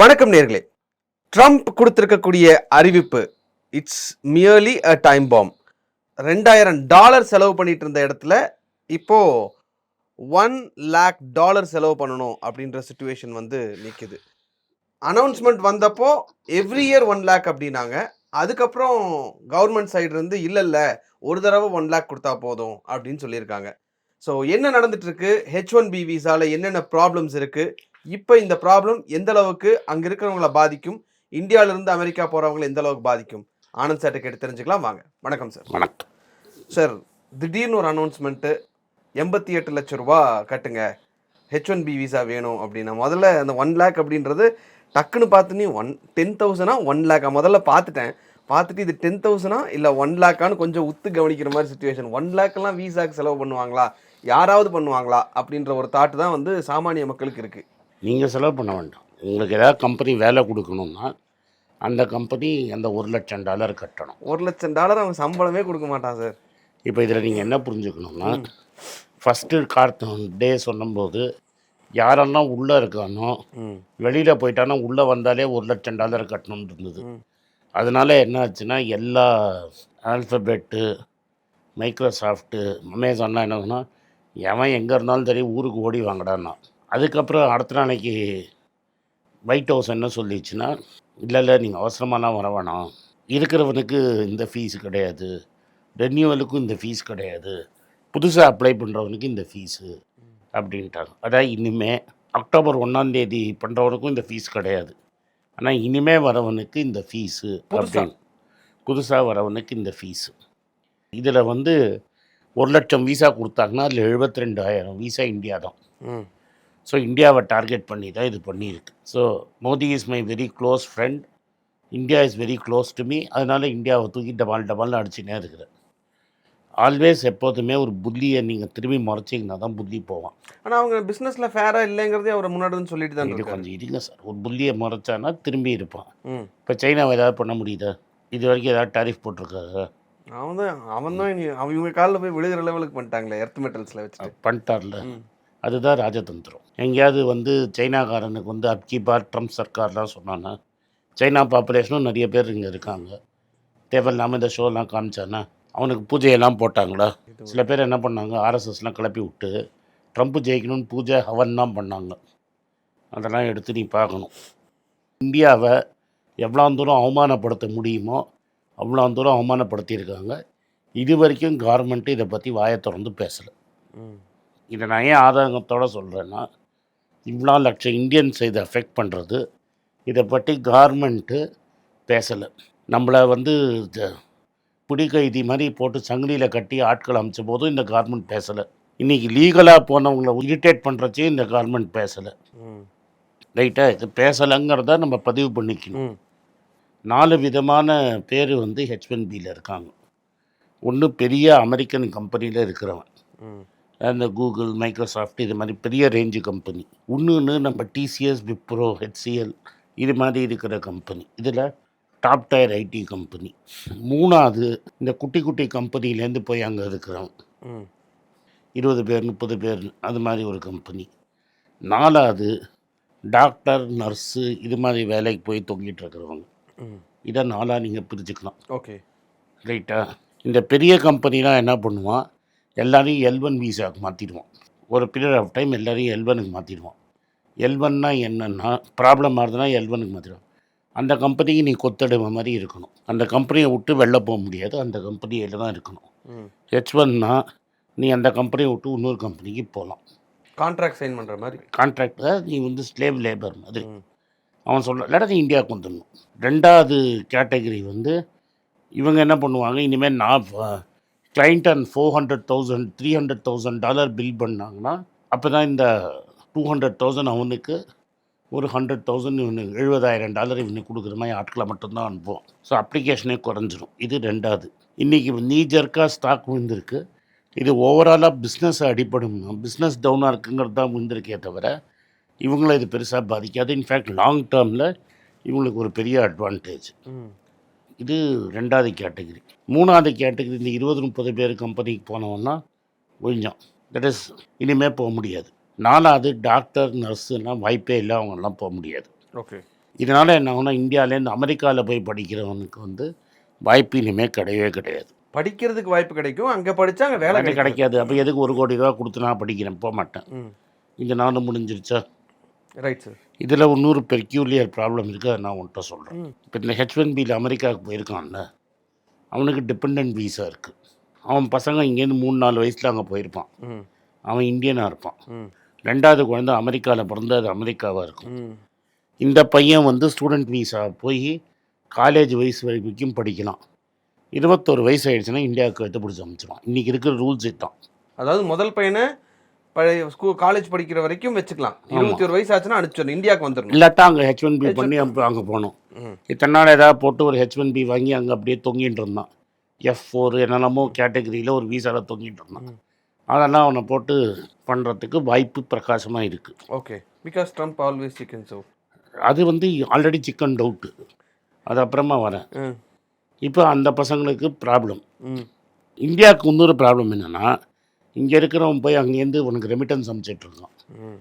வணக்கம் நேர்களே. ட்ரம்ப் கொடுத்திருக்கக்கூடிய அறிவிப்பு it's merely a time bomb ரெண்டாயிரம் டாலர் செலவு பண்ணிட்டு இருந்த இடத்துல இப்போ ஒன் லேக் டாலர் செலவு பண்ணணும் அப்படின்ற சுச்சுவேஷன் வந்து நிற்குது அனௌன்ஸ்மெண்ட் வந்தப்போ எவ்ரி இயர் ஒன் லேக் அப்படின்னாங்க. அதுக்கப்புறம் கவர்மெண்ட் சைடுலேருந்து இல்லை இல்லை ஒரு தடவை ஒன் லேக் கொடுத்தா போதும் அப்படின்னு சொல்லியிருக்காங்க. ஸோ என்ன நடந்துட்டு இருக்கு? ஹெச் ஒன் பி விசாவில் என்னென்ன ப்ராப்ளம்ஸ் இருக்குது இப்போ இந்த ப்ராப்ளம் எந்த அளவுக்கு அங்க இருக்கிறவங்கள பாதிக்கும்? இந்தியால இருந்து அமெரிக்கா போறவங்களை எந்த அளவுக்கு பாதிக்கும்? ஆனந்த் சார்ட்ட கேட்டு தெரிஞ்சுக்கலாம். வாங்க. வணக்கம் சார் வணக்கம். சார் திடீர்னு ஒரு அனௌன்ஸ்மெண்ட்டு எண்பத்தி எட்டு லட்ச ரூபா கட்டுங்க. ஹெச் ஒன் பி விசா வேணும் அப்படின்னா முதல்ல அந்த ஒன் லேக் அப்படின்றது டக்குன்னு பார்த்து நீ ஒன் டென் தௌசண்டா ஒன் லேக்கா முதல்ல பார்த்துட்டேன். பார்த்துட்டு இது டென் தௌசண்டா இல்லை ஒன் லேக்கான்னு கொஞ்சம் உத்து கவனிக்கிற மாதிரி சுச்சுவேஷன் ஒன் லேக்கெல்லாம் விசாக்கு செலவு பண்ணுவாங்களா? யாராவது பண்ணுவாங்களா? அப்படின்ற ஒரு தாட்டு தான் வந்து சாமானிய மக்களுக்கு இருக்குது நீங்கள் செலவு பண்ண வேண்டாம். உங்களுக்கு ஏதாவது கம்பெனி வேலை கொடுக்கணும்னா அந்த கம்பெனி அந்த ஒரு லட்சம் டாலர் கட்டணும். ஒரு லட்சம் டாலர் அவன் சம்பளமே கொடுக்க மாட்டான் சார் இப்போ இதில் நீங்கள் என்ன புரிஞ்சுக்கணும்னா ஃபஸ்ட்டு கார்ட் டே சொல்லும்போது யாரெல்லாம் உள்ளே இருக்கானோ வெளியில் போயிட்டானா உள்ளே வந்தாலே ஒரு லட்சம் டாலர் கட்டணும்னு இருந்தது. அதனால என்ன ஆச்சுன்னா எல்லா ஆல்ஃபபெட்டு மைக்ரோசாஃப்ட்டு அமேசான்லாம் என்னன்னா எவன் எங்கே இருந்தாலும் சரி ஊருக்கு ஓடி வாங்கடான்னா அதுக்கப்புறம் அடுத்த நாளைக்கு ஒயிட் ஹவுஸ் என்ன சொல்லிச்சுன்னா இல்லை இல்லை நீங்கள் அவசரமாலாம் வர வேணாம். இருக்கிறவனுக்கு இந்த ஃபீஸ் கிடையாது. ரெனியூவலுக்கும் இந்த ஃபீஸ் கிடையாது. புதுசாக அப்ளை பண்ணுறவனுக்கு இந்த ஃபீஸு அப்படின்ட்டாங்க. அதான் இனிமே அக்டோபர் ஒன்றாந்தேதி பண்ணுறவனுக்கும் இந்த ஃபீஸ் கிடையாது. ஆனால் இனிமே வரவனுக்கு இந்த ஃபீஸு? அப்படின்னு. புதுசாக வரவனுக்கு இந்த ஃபீஸு இதில் வந்து ஒரு லட்சம் விசா கொடுத்தாங்கன்னா அதில் எழுபத்தி ரெண்டாயிரம் விசா இந்தியா தான். ஸோ இந்தியாவை டார்கெட் பண்ணி தான் இது பண்ணியிருக்கு. So Modi is my very close friend India is very close to me அதனால் இந்தியாவை தூக்கி டபால் டபால்னு அடிச்சுனே இருக்கிறேன். ஆல்வேஸ் எப்போதுமே ஒரு புள்ளியை நீங்கள் திரும்பி முறைச்சிங்கன்னா தான் புள்ளி போவான். ஆனால் அவங்க பிஸ்னஸில் ஃபேராக இல்லைங்கிறதே அவர் முன்னாடி சொல்லிட்டு தான் இது கொஞ்சம் இருங்க சார். ஒரு புள்ளியை முறைச்சானா திரும்பி இருப்பான். இப்போ சைனாவை ஏதாவது பண்ண முடியுதா? இது வரைக்கும் ஏதாவது டாரிஃப் போட்டிருக்காரு? அவன் தான் அவன் தான் இவங்க காலில் போய் விழுகிற லெவலுக்கு பண்ணிட்டாங்களே எர்த் மெட்டல்ஸில் வச்சுட்டு. பண்ணிட்டார்ல. அதுதான் ராஜதந்திரம். எங்கேயாவது வந்து சைனாக்காரனுக்கு வந்து அப்கி ட்ரம்ப் சர்க்கார்லாம் சொன்னான்னா சைனா பாப்புலேஷனும் நிறைய பேர் இங்கே இருக்காங்க. தேவையில்லாமல் இந்த ஷோலாம் காமிச்சானா அவனுக்கு பூஜையெல்லாம் போட்டாங்களா? சில பேர் என்ன பண்ணாங்க ஆர்எஸ்எஸ்லாம் கிளப்பி விட்டு ட்ரம்ப் ஜெயிக்கணும்னு பூஜை ஹவன் தான் பண்ணாங்க. அதெல்லாம் எடுத்து நீ பார்க்கணும். இந்தியாவை எவ்வளோ தூரம் அவமானப்படுத்த முடியுமோ அவ்வளோ தூரம் அவமானப்படுத்தியிருக்காங்க. இது வரைக்கும் கவர்மெண்ட்டு இதை பற்றி வாயை திறந்து பேசலை. இதை நான் ஏன் ஆதங்கத்தோடு சொல்கிறேன்னா இவ்வளோ லட்சம் இந்தியன்ஸ் இதை அஃபெக்ட் பண்ணுறது இதை பற்றி கவர்மெண்ட்டு பேசலை. நம்மளை வந்து ஜ- பிடிக்கைதி மாதிரி போட்டு சங்கிலியில் கட்டி ஆட்கள் அமைச்ச போதும் இந்த கவர்மெண்ட் பேசலை. இன்றைக்கி லீகலாக போனவங்கள இரிட்டேட் பண்ணுறச்சே இந்த கவர்மெண்ட் பேசலை. ரைட்டாக இது பேசலைங்கிறத நம்ம பதிவு பண்ணிக்கணும். நாலு விதமான பேர் வந்து ஹெச் பியில் இருக்காங்க. ஒன்று பெரிய அமெரிக்கன் கம்பெனியில் இருக்கிறவன். அந்த கூகுள் மைக்ரோசாஃப்ட் இது மாதிரி பெரிய ரேஞ்சு கம்பெனி இன்னொன்று நம்ம டிசிஎஸ் விப்ரோ ஹெச்சிஎல் இது மாதிரி இருக்கிற கம்பெனி இதில் டாப் டயர் ஐடி கம்பெனி மூணாவது இந்த குட்டி குட்டி கம்பெனிலேருந்து போய் அங்கே இருக்கிறவன். ம். இருபது பேர் முப்பது பேர் அது மாதிரி ஒரு கம்பெனி நாலாவது டாக்டர் நர்ஸு இது மாதிரி வேலைக்கு போய் தொங்கிட்டு இருக்கிறவங்க. இதை நாலாக நீங்கள் பிரிச்சுக்கலாம். ஓகே. ரைட்டா இந்த பெரிய கம்பெனிலாம் என்ன பண்ணுவான்? எல்லாரையும் எல் ஒன் விசாவுக்கு மாற்றிடுவான் ஒரு பீரியட் ஆஃப் டைம் எல்லாரையும் எல் ஒனுக்கு மாற்றிடுவான் எல் ஒன்னா என்னென்னா ப்ராப்ளம் ஆகுதுன்னா எல் ஒனுக்கு மாற்றிடுவான் அந்த கம்பெனிக்கு நீ கொத்தடுவ மாதிரி இருக்கணும். அந்த கம்பெனியை விட்டு வெளில போக முடியாது. அந்த கம்பெனியில் தான் இருக்கணும். ஹெச் ஒன்னா நீ அந்த கம்பெனியை விட்டு இன்னொரு கம்பெனிக்கு போகலாம். கான்ட்ராக்ட் சைன் பண்ணுற மாதிரி? கான்ட்ராக்ட் நீ வந்து ஸ்லேவ் லேபர் மாதிரி. அவன் சொல்ல இல்லாட்டா நீ இந்தியாவுக்கு வந்துடணும். ரெண்டாவது கேட்டகரி வந்து இவங்க என்ன பண்ணுவாங்க? இனிமேல் நான் client and four hundred thousand three hundred thousand dollar bill பண்ணாங்கன்னா அப்போ தான் இந்த டூ ஹண்ட்ரட் தௌசண்ட் அவனுக்கு ஒரு ஹண்ட்ரட் தௌசண்ட் இவனுக்கு எழுபதாயிரம் டாலர் இவனுக்கு கொடுக்குற மாதிரி ஆட்களை மட்டும்தான் அனுப்புவோம். ஸோ அப்ளிகேஷனே குறைஞ்சிரும். இது ரெண்டாவது. இன்றைக்கி நீ ஜர்க்காக ஸ்டாக் விழுந்திருக்கு. இது ஓவராலாக பிஸ்னஸ் அடிப்படும் பிஸ்னஸ் டவுனாக இருக்குங்கிறது தான் விழுந்திருக்கே தவிர இவங்கள இது பெருசாக பாதிக்காது. இன்ஃபேக்ட் லாங் டேர்மில் இவங்களுக்கு ஒரு பெரிய அட்வான்டேஜ் இது ரெண்டாவது கேட்டகரி. மூணாவது கேட்டகரி இந்த இருபது முப்பது பேர் கம்பெனிக்கு போனவன்னா ஒழிஞ்சோம் தட் இஸ் இனிமேல் போக முடியாது. நாலாவது டாக்டர் நர்ஸுலாம் வாய்ப்பே இல்லை அவங்கெல்லாம் போக முடியாது. ஓகே இதனால் என்ன ஆகும்னா இந்தியாவிலேருந்து அமெரிக்காவில் போய் படிக்கிறவனுக்கு வந்து வாய்ப்பு இனிமேல் கிடையவே கிடையாது. படிக்கிறதுக்கு வாய்ப்பு கிடைக்கும். அங்க படிச்சா அங்க வேலை கிடைக்காது. அப்போ எதுக்கு ஒரு கோடி ரூபா கொடுத்து நான் படிக்கிறேன்? போக மாட்டேன். இந்த நாளும் முடிஞ்சிருச்சா? ரைட் சார் இதில் இன்னொரு பெர்க்யூலியர் ப்ராப்ளம் இருக்குது நான் உன்கிட்ட சொல்கிறேன் இப்போ இந்த ஹெச் ஒன் பியில் அமெரிக்காவுக்கு போயிருக்கான்ல அவனுக்கு டிபெண்ட் வீசா இருக்குது அவன் பசங்க இங்கேருந்து மூணு நாலு வயசில் அங்கே போயிருப்பான். அவன் இந்தியனாக இருப்பான். ரெண்டாவது குழந்தை அமெரிக்காவில் பிறந்து அது அமெரிக்காவாக இருக்கும். இந்த பையன் வந்து ஸ்டூடெண்ட் வீசா போய் காலேஜ் வயசு வரைக்கும் படிக்கலாம் இருபத்தோரு வயசு ஆயிடுச்சுன்னா இந்தியாவுக்கு எடுத்து பிடிச்சி அமைச்சிடும் இன்றைக்கி இருக்கிற ரூல்ஸ் இதுதான். அதாவது முதல் பையனை பழைய ஸ்கூல் காலேஜ் படிக்கிற வரைக்கும் வச்சுக்கலாம். இருபத்தி ஒரு வயசு ஆச்சுன்னா அனுப்பிச்சிடணும் இந்தியாவுக்கு வந்துடணும். இல்லாட்டா அங்கே ஹெச் ஒன் பி பண்ணி அங்கே போகணும் ம். இத்தனை நாள் ஏதாவது போட்டு ஒரு ஹெச் ஒன் பி வாங்கி அங்கே அப்படியே தொங்கிட்டு இருந்தான். எஃப் ஃபோர் என்னென்னமோ கேட்டகரியில் ஒரு வீசாவில் தொங்கிட்டு இருந்தான். அதெல்லாம் அவனை போட்டு பண்ணுறதுக்கு வாய்ப்பு பிரகாசமாக இருக்குது okay because Trump always chicken so அது வந்து ஆல்ரெடி சிக்கன் டவுட்டு அது அப்புறமா வரேன். இப்போ அந்த பசங்களுக்கு ப்ராப்ளம் இந்தியாவுக்கு இன்னொரு ப்ராப்ளம் என்னென்னா இங்கே இருக்கிறவன் போய் அங்கேருந்து உனக்கு ரெமிட்டன்ஸ் ம்.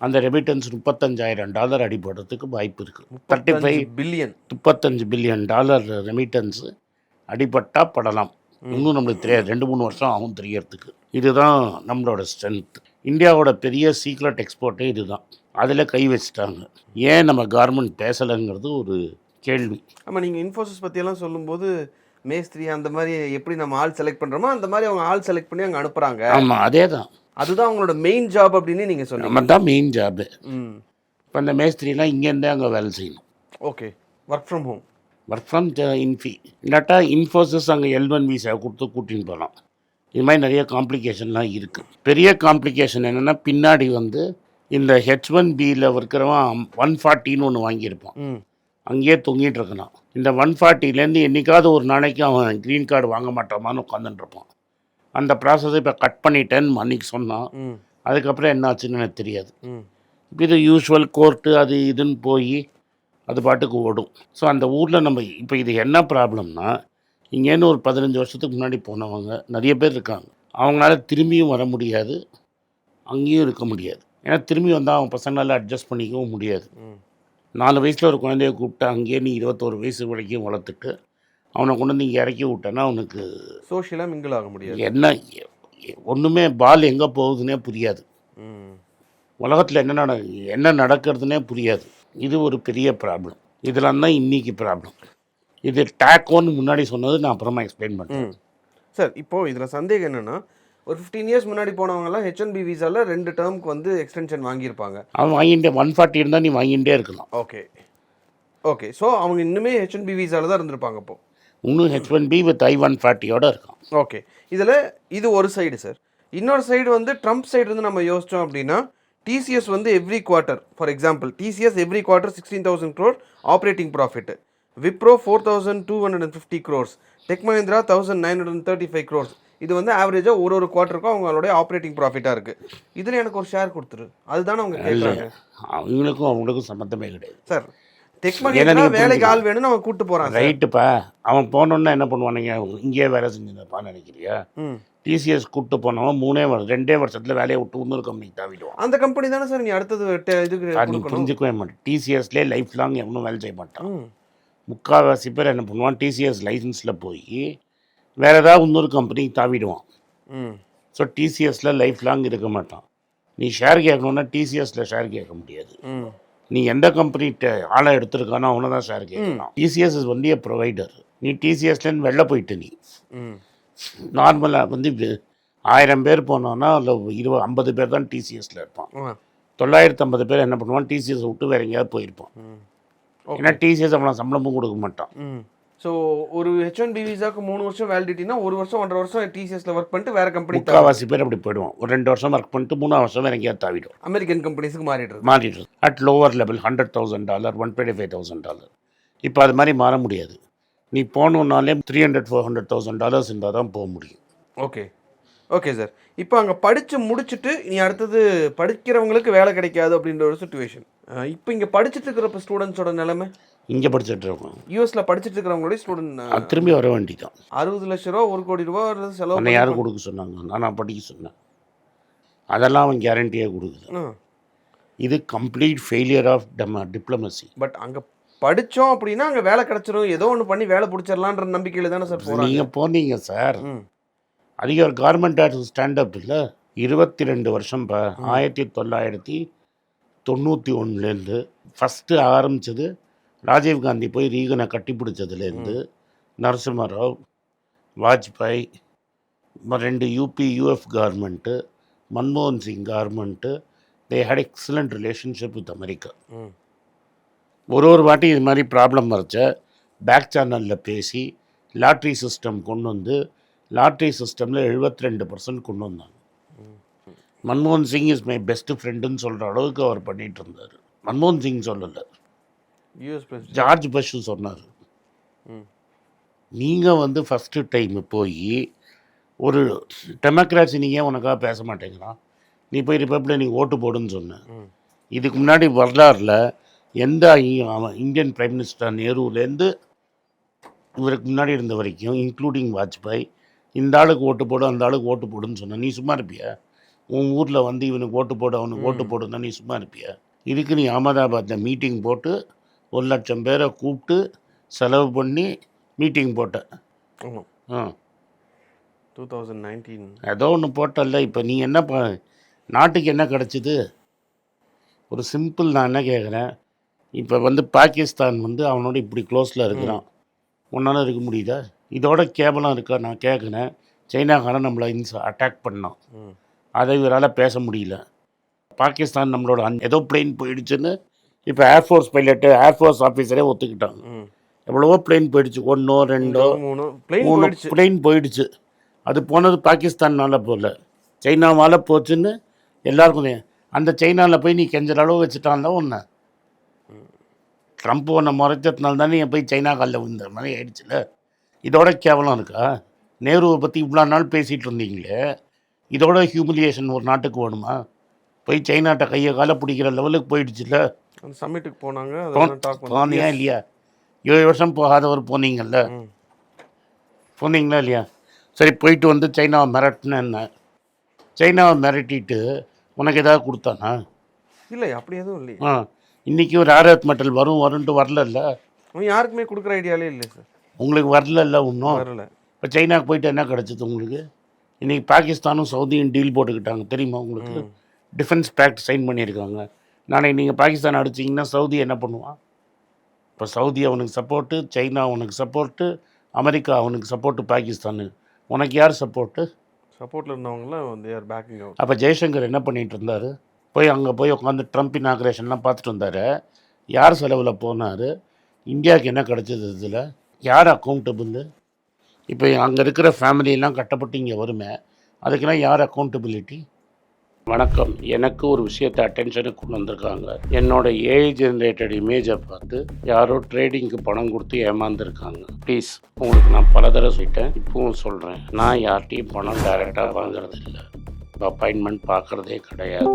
அந்த ரெமிட்டன்ஸ் முப்பத்தஞ்சாயிரம் டாலர் அடிபடுறதுக்கு வாய்ப்பு இருக்குது தேர்ட்டி ஃபைவ் பில்லியன் முப்பத்தஞ்சு பில்லியன் டாலர் ரெமிட்டன்ஸு அடிபட்டா படலாம். இன்னும் நம்மளுக்கு தெரியாது. ரெண்டு மூணு வருஷம் ஆகும் தெரியறதுக்கு. இதுதான் நம்மளோட ஸ்ட்ரென்த் இந்தியாவோட பெரிய சீக்ரெட் எக்ஸ்போர்ட்டே இதுதான். அதில் கை வச்சுட்டாங்க. ஏன் நம்ம கார்மெண்ட் பேசலைங்கிறது ஒரு கேள்வி. ஆமா நீங்க இன்ஃபோசிஸ் பத்தி எல்லாம் சொல்லும்போது மேஸ்திரி அந்த மாதிரி எப்படி நம்ம ஆள் செலக்ட் பண்றோமோ அந்த மாதிரி அவங்க ஆள் செலக்ட் பண்ணி அங்க அனுப்புறாங்க. ஆமாம் அதே தான் அதுதான் அவங்களோட மெயின் ஜாப் அப்படின்னு நீங்க சொன்னீங்க. நம்ம தான் மெயின் ஜாபு ம். இப்போ இந்த மேஸ்திரிலாம் இங்கேருந்தே அங்கே வேலை செய்யணும். Okay work from home work from Infy இல்லாட்டா இன்ஃபோசிஸ் அங்கே எல் ஒன் விசா கொடுத்து கூட்டின்னு போகலாம் இது மாதிரி நிறைய காம்ப்ளிகேஷன்லாம் இருக்குது பெரிய காம்ப்ளிகேஷன் என்னென்னா பின்னாடி வந்து இந்த ஹெச் ஒன் பியில் இருக்கிறவன் ஒன் ஃபார்ட்டின்னு ஒன்று வாங்கியிருப்பான். அங்கேயே தொங்கிட்டு இருக்கலாம் இந்த ஒன் ஃபார்ட்டிலேருந்து என்னைக்காவது ஒரு நாளைக்கு அவன் க்ரீன் கார்டு வாங்க மாட்டாமான்னு உட்காந்துட்டு இருப்பான். அந்த ப்ராசஸை இப்போ கட் பண்ணிட்டேன்னு அன்னைக்கு சொன்னான். அதுக்கப்புறம் என்ன ஆச்சுன்னு எனக்கு தெரியாது. இப்போ இது யூஸ்வல் கோர்ட்டு அது இதுன்னு போய் அது பாட்டுக்கு ஓடும். ஸோ அந்த ஊரில் நம்ம இப்போ இது என்ன ப்ராப்ளம்னா இங்கேருந்து ஒரு பதினஞ்சு வருஷத்துக்கு முன்னாடி போனவங்க நிறைய பேர் இருக்காங்க. அவங்களால திரும்பியும் வர முடியாது. அங்கேயும் இருக்க முடியாது. ஏன்னா திரும்பி வந்தால் அவன் பசங்களால் அட்ஜஸ்ட் பண்ணிக்கவும் முடியாது. நாலு வயசில் ஒரு குழந்தைய கூப்பிட்டு அங்கேயே நீ இருபத்தோரு வயசு வரைக்கும் வளர்த்துட்டு அவனை கொண்டு வந்து இங்கே இறக்கி விட்டேன்னா அவனுக்கு சோஷியலாக மிங்கிள் ஆக முடியாது. என்ன ஒன்றுமே பால் எங்கே போகுதுன்னே புரியாது. ம். உலகத்தில் என்ன நட என்ன நடக்கிறதுனே புரியாது. இது ஒரு பெரிய ப்ராப்ளம் இதெல்லாம் தான் இன்னைக்கு ப்ராப்ளம் இது டேக்கோன்னு முன்னாடி சொன்னது நான் அப்புறமா எக்ஸ்பிளைன் பண்ணுறேன் சார் இப்போ இதில் சந்தேகம் என்னன்னா ஒரு ஃபிஃப்டீன் இயர்ஸ் முன்னாடி போனவங்கலாம் ஹெச் ஒன் பி விசாவில் ரெண்டு டேர்முக்கு வந்து எக்ஸ்டென்ஷன் வாங்கியிருப்பாங்க. அவன் வாங்கிட்டே ஒன் ஃபார்ட்டி இருந்தால் நீ வாங்கிட்டே இருக்கலாம். ஓகே ஓகே ஸோ அவங்க இன்னுமே ஹெச் ஒன் பி விசாவில் தான் இருந்திருப்பாங்க இப்போ இன்னும் H one B with I one ஃபார்ட்டியோட இருக்கான். ஓகே இதில் இது ஒரு சைடு சார் இன்னொரு சைடு வந்து ட்ரம்ப் சைடு இருந்து நம்ம யோசிச்சோம் அப்படின்னா டிசிஎஸ் வந்து every quarter for example TCS every quarter sixteen thousand crore operating profit Wipro four thousand two hundred and fifty crores tech Mahindra thousand nine hundred and thirty five crores இது வந்து ஆவரேஜாக ஒரு ஒரு குவார்ட்டருக்கும் அவங்களுடைய ஆப்ரேட்டிங் ப்ராஃபிட்டாக இருக்குது இதில் எனக்கு ஒரு ஷேர் கொடுத்துரு. அதுதானே அவங்க கேட்குறாங்க அவங்களுக்கும் அவங்களுக்கும் சம்மந்தமே கிடையாது. சார் டெக் மஹிந்திரா வேலைக்கு ஆள் வேணும்னு அவன் கூப்பிட்டு போகிறான் ரைட்டுப்பா அவன் போனோன்னா என்ன பண்ணுவானுங்க? இங்கேயே வேலை செஞ்சுருப்பான்னு நினைக்கிறியா? ம். டிசிஎஸ் கூப்பிட்டு போனவன் மூணே வருஷம் ரெண்டே வருஷத்தில் வேலையை விட்டு இன்னொரு கம்பெனிக்கு தாவிடுவான். அந்த கம்பெனி தானே சார் நீ அடுத்தது இதுக்கு நீ புரிஞ்சுக்கவே மாட்டேன் டிசிஎஸ்லேயே லைஃப் லாங் எவனும் வேலை செய்ய மாட்டான். முக்கால்வாசி பேர் என்ன பண்ணுவான்? டிசிஎஸ் லைசன்ஸில் போய் வேறு ஏதாவது இன்னொரு கம்பெனிக்கு தாவிடுவான். ஸோ டிசிஎஸில் லைஃப் லாங் இருக்க மாட்டான். நீ ஷேர் கேட்கணுன்னா டிசிஎஸில் ஷேர் கேட்க முடியாது. நீ எந்த கம்பெனிகிட்ட ஆளை எடுத்திருக்கானோ அவனை தான் ஷேர் கேட்கலாம் டிசிஎஸ் இஸ் ஒன்லி ப்ரொவைடர் நீ டிசிஎஸ்லேருந்து வெளில போயிட்டு நீ. நார்மலாக வந்து ஆயிரம் பேர் போனோன்னா அதில் இருபது ஐம்பது பேர் தான் டிசிஎஸில் இருப்பான். தொள்ளாயிரத்து ஐம்பது பேர் என்ன பண்ணுவான்? டிசிஎஸ் விட்டு வேற எங்கேயாவது போயிருப்பான். ஏன்னா டிசிஎஸ் அவனை சம்பளமும் கொடுக்க மாட்டான். ஸோ ஒரு ஹெச் ஒன் பி விசாக்கு மூணு வருஷம் வேலிடிட்டினா ஒரு வருஷம் ஒன்றரை வருஷம் டிசிஎஸ்ல ஒர்க் பண்ணிட்டு வேற கம்பெனி முக்கால்வாசி பேர் அப்படி போயிடுவான் ஒரு ரெண்டு வருஷம் ஒர்க் பண்ணிட்டு மூணாவது வருஷம் வேற எங்கேயாவது தாவிடும் அமெரிக்கன் கம்பெனிஸ்க்கு மாறிடுறது. மாறிடுறது. At lower level hundred thousand dollar one twenty five thousand dollar இப்போ அது மாதிரி மாற முடியாது. நீ போகணுன்னாலே three hundred four hundred thousand dollars இருந்தால் தான் போக முடியும். ஓகே ஓகே சார் இப்போ அங்கே படித்து முடிச்சுட்டு நீ அடுத்தது படிக்கிறவங்களுக்கு வேலை கிடைக்காது அப்படின்ற ஒரு சுச்சுவேஷன் இப்போ இங்கே படிச்சுட்டு இருக்கிற ஸ்டூடெண்ட்ஸோட நிலைமை? இங்கே படிச்சுட்டு இருக்கோம். யூஎஸில் படிச்சுட்டு இருக்கிறவங்களுடைய ஸ்டூடெண்ட் திரும்பி வர வேண்டிதான். அறுபது லட்ச ரூபா ஒரு கோடி ரூபா செலவு உன்னை யாரும் கொடுக்க சொன்னாங்க? நான் படிக்க சொன்னேன். அதெல்லாம் அவன் கேரண்டியாக கொடுக்குது. இது complete failure of dem diplomacy but அங்க படிச்சோம் அப்படின்னா அங்க வேலை கிடைச்சிரும். ஏதோ ஒண்ணு பண்ணி வேலை பிடிச்சிடலான்ற நம்பிக்கையில தானே சார் நீங்கள் போனீங்க சார். அதிக ஒரு கவர்மெண்ட் ஆட் ஸ்டாண்டப் இல்லை? இருபத்தி ரெண்டு வருஷம் ப ஆயிரத்தி தொள்ளாயிரத்தி தொண்ணூற்றி ஒன்றுலேருந்து ஃபஸ்ட்டு ஆரம்பித்தது ராஜீவ்காந்தி போய் ரீகனை கட்டி பிடிச்சதுலேருந்து நரசிம்மராவ் வாஜ்பாய் ரெண்டு யூபி யூஎஃப் கவர்மெண்ட்டு மன்மோகன் Singh government they had excellent relationship with America. ஒரு ஒரு வாட்டி இது மாதிரி ப்ராப்ளம் வரைச்ச பேக் சேனலில் பேசி லாட்ரி சிஸ்டம் கொண்டு வந்து லாட்ரி சிஸ்டமில் 72% ரெண்டு பர்சன்ட் கொண்டு வந்தாங்க. மன்மோகன் சிங் இஸ் மை பெஸ்ட் ஃப்ரெண்டுன்னு சொல்கிற அளவுக்கு அவர் பண்ணிட்டு இருந்தார். மன்மோகன் சிங் சொல்லலை. யூஎஸ் ஜார்ஜ் பஷ் சொன்னார். நீங்கள் வந்து ஃபஸ்ட்டு டைம் போய் ஒரு டெமோக்ராட்சி நீங்கள் உனக்காக பேச மாட்டேங்கிறான் நீ போய் ரிப்பப்ளிக் ஓட்டு போடுன்னு சொன்ன. ம். இதுக்கு முன்னாடி வரலாறில் எந்த இந்தியன் பிரைம் மினிஸ்டர் நேருலேருந்து இவருக்கு முன்னாடி இருந்த வரைக்கும் இன்க்ளூடிங் வாஜ்பாய் இந்த ஆளுக்கு ஓட்டு போடு அந்த ஆளுக்கு ஓட்டு போடுன்னு சொன்ன. நீ சும்மா இருப்பியா? உன் ஊரில் வந்து இவனுக்கு ஓட்டு போடு அவனுக்கு ஓட்டு போடுன்னா நீ சும்மா இருப்பியா? இதுக்கு நீ அகமதாபாத்தில் மீட்டிங் போட்டு ஒரு லட்சம் பேரை கூப்பிட்டு செலவு பண்ணி மீட்டிங் போட்ட. ஆமா. ஆ. டூ தௌசண்ட் நைன்டீன் ஏதோ ஒன்று போட்டல்ல. இப்போ நீ என்ன ப நாட்டுக்கு என்ன கிடச்சிது? ஒரு சிம்பிள் நான் என்ன கேட்குறேன் இப்போ வந்து பாகிஸ்தான் வந்து அவனோட இப்படி க்ளோஸில் இருக்கிறான். உன்னால இருக்க முடியுதா? இதோட கேவலம் இருக்கா நான் கேட்குறேன் சைனாக்காரன் நம்மளை இன்ஸ் அட்டாக் பண்ணான். அதை இவரால் பேச முடியல. பாகிஸ்தான் நம்மளோட அன் ஏதோ பிளெயின் போயிடுச்சுன்னு இப்போ ஏர்ஃபோர்ஸ் பைலட்டு ஏர்ஃபோர்ஸ் ஆஃபீஸரே ஒத்துக்கிட்டாங்க. எவ்வளவோ பிளெயின் போயிடுச்சு. ஒன்றோ ரெண்டோ மூணு பிளெயின் போயிடுச்சு. அது போனது பாகிஸ்தான்னால போகல சைனாவால் போச்சுன்னு எல்லாருக்கும். அந்த சைனாவில் போய் நீ கெஞ்சற அளவு வச்சுட்டான்ல ஒன்று ட்ரம்ப் உன்னை முறைச்சதுனால தானே நீ போய் சைனா காலில் விழுந்த மாதிரி ஆயிடுச்சுல. இதோட கேவலம் இருக்கா? நேருவை பற்றி இவ்வளோ நாள் பேசிகிட்டு இருந்தீங்களே. இதோட ஹியூமிலியேஷன் ஒரு நாட்டுக்கு வேணுமா? போய் சைனாட்ட கையை காலை பிடிக்கிற லெவலுக்கு போயிடுச்சுல அந்த சம்மிட்டுக்கு போனாங்க போனியா இல்லையா? ஏழு வருஷம் போகாதவர் போனீங்கல்ல. போனீங்களா இல்லையா? சரி போயிட்டு வந்து சைனாவை மிரட்டினேன் என்ன? சைனாவை மிரட்டிட்டு உனக்கு ஏதாவது கொடுத்தானா? இல்லை அப்படி எதுவும் இல்லையே. ஆ இன்றைக்கும் ரேரத் மெட்டல் வரும் வரும்ன்ட்டு வரலல்ல. அவன் யாருக்குமே கொடுக்குற ஐடியாலே இல்லை சார் உங்களுக்கு வரலல்ல இன்னும்? வரல. இப்போ சைனாக்கு போயிட்டு என்ன கிடச்சிது உங்களுக்கு? இன்றைக்கி பாகிஸ்தானும் சவுதியும் டீல் போட்டுக்கிட்டாங்க. தெரியுமா உங்களுக்கு. டிஃபென்ஸ் பேக்ட் சைன் பண்ணியிருக்காங்க. நாளைக்கு நீங்கள் பாகிஸ்தான் அடிச்சிங்கன்னா சவுதி என்ன பண்ணுவான் இப்போ சவுதி அவனுக்கு சப்போர்ட்டு சைனா அவனுக்கு சப்போர்ட்டு அமெரிக்கா அவனுக்கு சப்போர்ட்டு பாகிஸ்தானு. உனக்கு யார் சப்போர்ட்டு சப்போர்ட்ல இருந்தவங்களாம் தே ஆர் பேக்கிங் அப்போ ஜெய்சங்கர் என்ன பண்ணிட்டு இருந்தார்? போய் அங்கே போய் உட்காந்து ட்ரம்ப் இனாக்ரேஷன்லாம் பார்த்துட்டு வந்தார். யார் செலவில் போனார்? இந்தியாவுக்கு என்ன கிடச்சது இதில்? யார் அக்கௌண்டபிள் இப்போ அங்கே இருக்கிற ஃபேமிலியெல்லாம் கட்டப்பட்டு இங்கே வருமே அதுக்கெல்லாம் யார் அக்கௌண்டபிலிட்டி வணக்கம். எனக்கு ஒரு விஷயத்தை அட்டென்ஷனுக்கு கொண்டு வந்திருக்காங்க. என்னோட ஏஐ ஜென்ரேட்டட் இமேஜை பார்த்து யாரோ ட்ரேடிங்க்கு பணம் கொடுத்து ஏமாந்துருக்காங்க. ப்ளீஸ் உங்களுக்கு நான் பல தடவை சொல்லிட்டேன். இப்பவும் சொல்கிறேன் நான் யார்கிட்டையும் பணம் டைரெக்டாக வாங்குறது இல்லை அப்பாயின்மெண்ட் பார்க்குறதே கிடையாது.